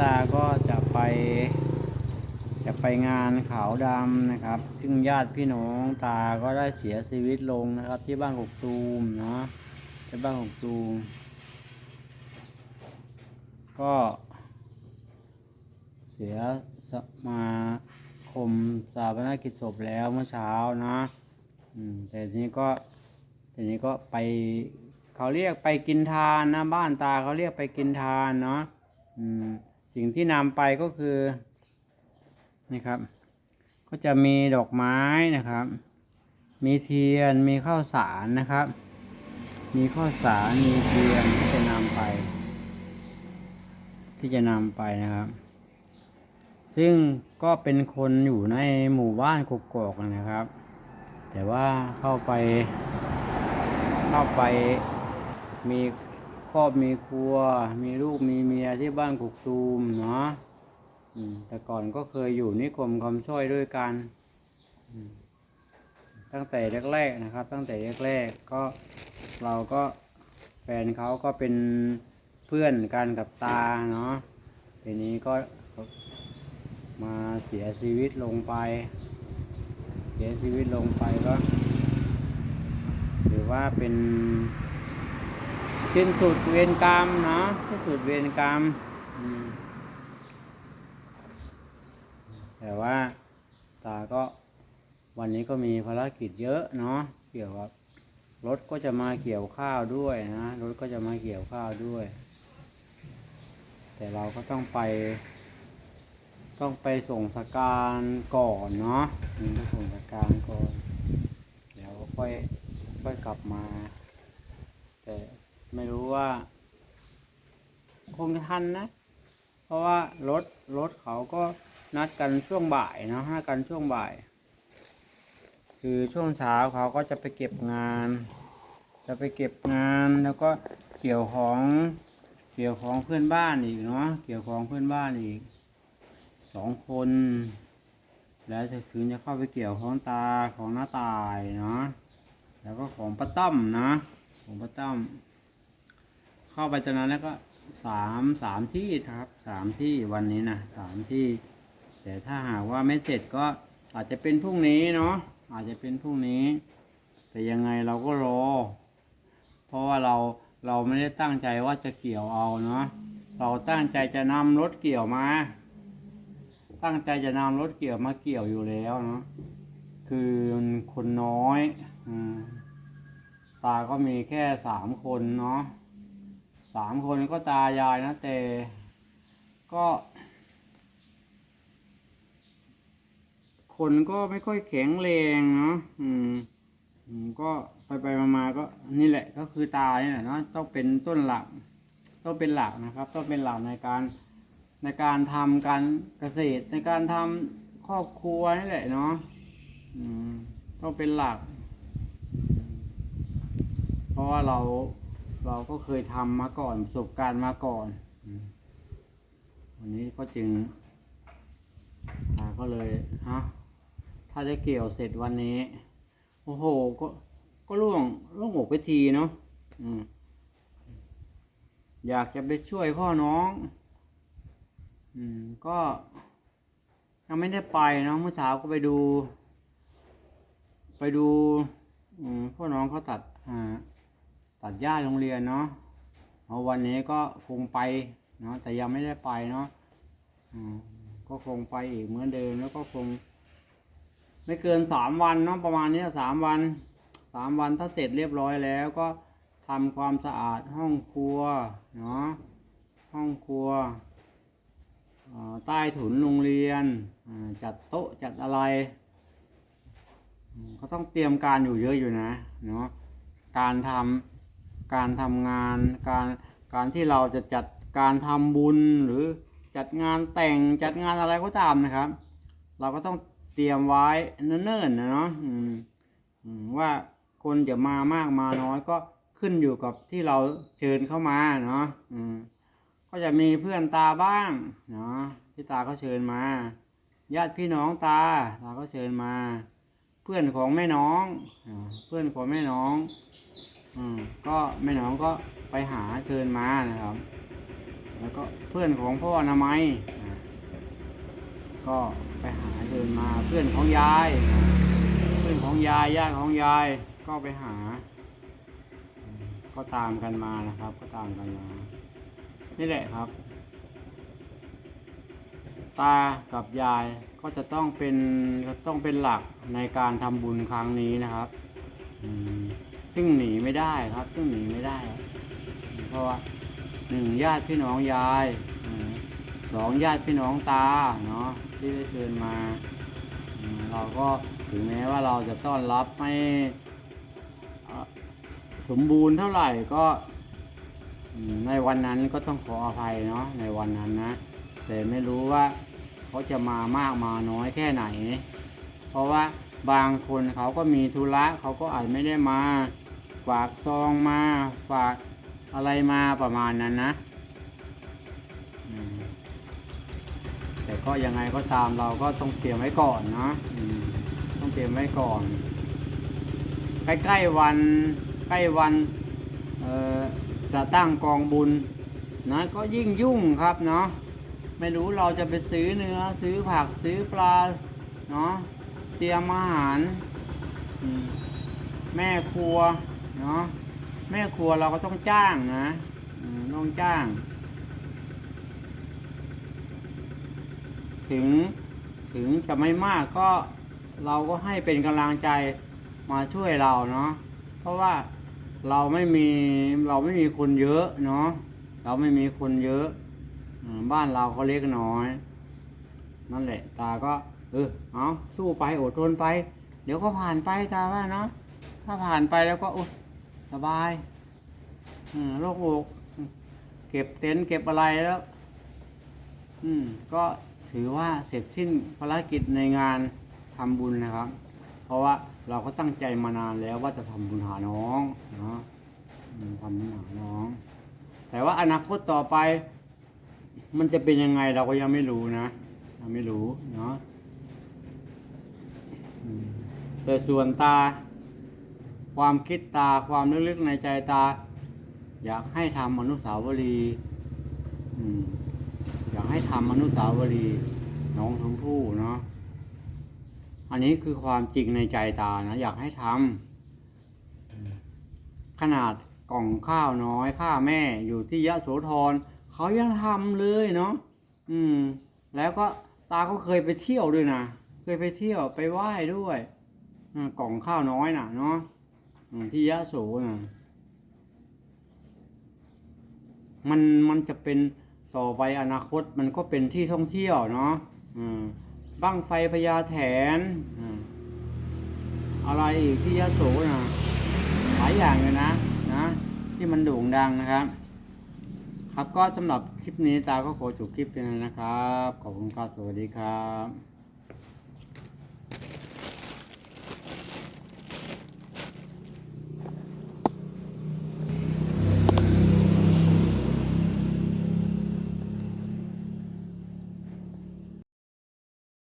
ตาก็จะไปจะไปงานขาวดำนะครับ ซึ่งญาติพี่น้องตาก็ได้เสียชีวิตลงนะครับ ที่บ้านกกตูมเนาะที่บ้านกกตูม ก็เสียสมาคมสาบนกิจศพแล้วเมื่อเช้านะแต่ทีนี้ก็ทีนี้ก็ไปเขาเรียกไปกินทานนะบ้านตาเขาเรียกไปกินทานเนาะอืม สิ่งที่นำไปก็คือนี่ครับ ก็จะมีดอกไม้นะครับ มีเทียนมีข้าวสารนะครับ มีข้าวสารมีเทียนที่จะนำไป ที่จะนำไปนะครับ ซึ่งก็เป็นคนอยู่ในหมู่บ้านกกอกนะครับ แต่ว่าเข้าไปเข้าไปมี ครอบมีครัว มีลูกมีเมียที่บ้านกุกตูมเนาะแต่ก่อนก็เคยอยู่นิคมคำช่วยด้วยกัน ตั้งแต่แรกๆนะครับ ตั้งแต่แรกๆก็เราก็แฟนเขาก็เป็นเพื่อนกันกับตาเนาะทีนี้ก็มาเสียชีวิตลงไป เสียชีวิตลงไปก็ถือว่าเป็น สิ้นสุดเวรกรรมเนาะสิ้นสุดเวรกรรมแต่ว่าตาก็วันนี้ก็มีภารกิจเยอะเนาะเกี่ยวกับรถก็จะมาเกี่ยวข้าวด้วยนะรถก็จะมาเกี่ยวข้าวด้วย แต่เราก็ต้องไป ต้องไปส่งสการก่อนเนาะมต้องส่งสการก่อน เดี๋ยวค่อยค่อยกลับมาแต่ ไม่รู้ว่า คงจะทันนะ เพราะว่ารถรถเขาก็นัดกันช่วงบ่ายนะนัดกันช่วงบ่าย คือช่วงเช้าเขาก็จะไปเก็บงาน จะไปเก็บงานแล้วก็เกี่ยวของเกี่ยวของเพื่อนบ้านอีกเนาะ เกี่ยวของเพื่อนบ้านอีกสองคน แล้วจะถึงจะเข้าไปเกี่ยวของตาของหน้าตายเนาะ แล้วก็ของป้าต้อมนะ ของป้าต้อม เข้าไปจากนั้นแล้วก็สามสามที่ครับสามที่วันนี้นะสามที่ แต่ถ้าหากว่าไม่เสร็จก็อาจจะเป็นพรุ่งนี้เนาะอาจจะเป็นพรุ่งนี้ แต่ยังไงเราก็รอ เพราะว่าเราเราไม่ได้ตั้งใจว่าจะเกี่ยวเอาเนาะเราตั้งใจจะนำรถเกี่ยวมา ตั้งใจจะนำรถเกี่ยวมาเกี่ยวอยู่แล้วเนาะคือคนน้อยอตาก็มีแค่สามคนเนาะ สามคนก็ตายายนะแต่ก็ คนก็ไม่ค่อยแข็งแรงเนาะอืมก็ไปไปมามาก็นี่แหละก็คือตาเนี่ยเนาะต้องเป็นต้นหลัก ต้องเป็นหลักนะครับ ต้องเป็นหลักในการในการทำการเกษตร ในการทำครอบครัวนี่แหละเนาะอืมต้องเป็นหลัก เพราะว่าเรา เราก็เคยทำมาก่อนประสบการณ์มาก่อน วันนี้ก็จึงตาก็เลยฮะถ้าได้เกี่ยวเสร็จวันนี้ โอ้โห ก็ก็ล่วงล่วงอกไปทีเนาะอยากจะไปช่วยพ่อน้อง อืม ก็ยังไม่ได้ไปเนาะเมื่อเช้าก็ไปดู ไปดูพ่อน้องเขาตัดอ่า ตัดหญ้าโรงเรียนเนาะเอวันนี้ก็คงไปเนาะแต่ยังไม่ได้ไปเนาะก็คงไปอีกเหมือนเดิมแล้วก็คง ไม่เกินสามวันเนาะประมาณนี้สามวันสามวันถ้าเสร็จเรียบร้อยแล้วก็ทำความสะอาดห้องครัวเนาะห้องครัวใต้ถุนโรงเรียนจัดโต๊ะจัดอะไรก็ต้องเตรียมการอยู่เยอะอยู่นะเนาะการทำ การทำงาน การการที่เราจะจัดการทำบุญหรือจัดงานแต่งจัดงานอะไรก็ตามนะครับ เราก็ต้องเตรียมไว้เนิ่นๆนะเนาะว่าคนจะมามากมาน้อยก็ขึ้นอยู่กับที่เราเชิญเข้ามาเนาะก็จะมีเพื่อนตาบ้างเนาะที่ตาก็เชิญมา ญาติพี่น้องตาตาก็เชิญมา เพื่อนของแม่น้อง เพื่อนของแม่น้อง อืมก็แม่น้องก็ไปหาเชิญมานะครับ แล้วก็เพื่อนของพ่อนามัยอ่ก็ไปหาเดินมาเพื่อนของยาย เพื่อนของยายญาติของยายก็ไปหา ก็ตามกันมานะครับ ก็ตามกันมา นี่แหละครับ ตากับยายก็จะต้องเป็นต้องเป็นหลักในการทำบุญครั้งนี้นะครับ อืม ซึ่งหนีไม่ได้ครับ ซึ่งหนีไม่ได้ เพราะว่าหนึ่งญาติพี่น้องยายสองญาติพี่น้องตาเนาะที่ได้เชิญมา เราก็ถึงแม้ว่าเราจะต้อนรับไม่สมบูรณ์เท่าไหร่ก็ในวันนั้นก็ต้องขออภัยเนาะในวันนั้นนะ แต่ไม่รู้ว่าเขาจะมามากมาน้อยแค่ไหน เพราะว่าบางคนเขาก็มีธุระเขาก็อาจไม่ได้มา ฝากซองมาฝากอะไรมาประมาณนั้นนะแต่ก็ยังไงก็ตามเราก็ต้องเตรียมไว้ก่อนเนาะต้องเตรียมไว้ก่อน ใกล้ๆวันใกล้วันจะตั้งกองบุญนะก็ยิ่งยุ่งครับเนาะไม่รู้เราจะไปซื้อเนื้อ ซื้อผักซื้อปลาเนาะเตรียมอาหาร แม่ครัว เนาะแม่ครัวเราก็ต้องจ้างนะต้องจ้าง ถึงถึงจะไม่มากก็เราก็ให้เป็นกำลังใจมาช่วยเราเนาะเพราะว่าเราไม่มีเราไม่มีคนเยอะเนาะเราไม่มีคนเยอะบ้านเราเขาเล็กน้อย นั่นแหละ ตาก็เออเอาสู้ไปอดทนไป เดี๋ยวก็ผ่านไปตาว่าเนาะถ้าผ่านไปแล้วก็อ สบายอืมโรคอกเก็บเต็นท์เก็บอะไรแล้ว อืม ก็ถือว่าเสร็จสิ้นภารกิจในงานทำบุญนะครับ เพราะว่าเราก็ตั้งใจมานานแล้วว่าจะทำบุญหาน้องเนะทำบุญหาน้อง แต่ว่าอนาคตต่อไป มันจะเป็นยังไงเราก็ยังไม่รู้นะยังไม่รู้เนาะแต่ส่วนตา ความคิดตาความลึกๆในใจตา อยากให้ทำอนุสาวรีย์อยากให้ทำอนุสาวรีย์น้องชมพู่เนาะอันนี้คือความจริงในใจตานะ อยากให้ทำขนาดกล่องข้าวน้อยข้าแม่อยู่ที่ยะโสธรเขายังทำเลยเนาะอืม แล้วก็ตาก็เคยไปเที่ยวด้วยนะ เคยไปเที่ยวไปไหว้ด้วยกล่องข้าวน้อยน่ะเนาะ ที่ยะโสน่ะมันมันจะเป็นต่อไปอนาคตมันก็เป็นที่ท่องเที่ยวเนาะอืมบ้างไฟพญาแถนอืมอะไรอีกที่ยะโสน่ะหลายอย่างเลยนะนะที่มันโด่งดังนะครับ ครับก็สำหรับคลิปนี้ตาก็ขอจบคลิปเพียงเท่านั้นนะครับ ขอบคุณครับสวัสดีครับ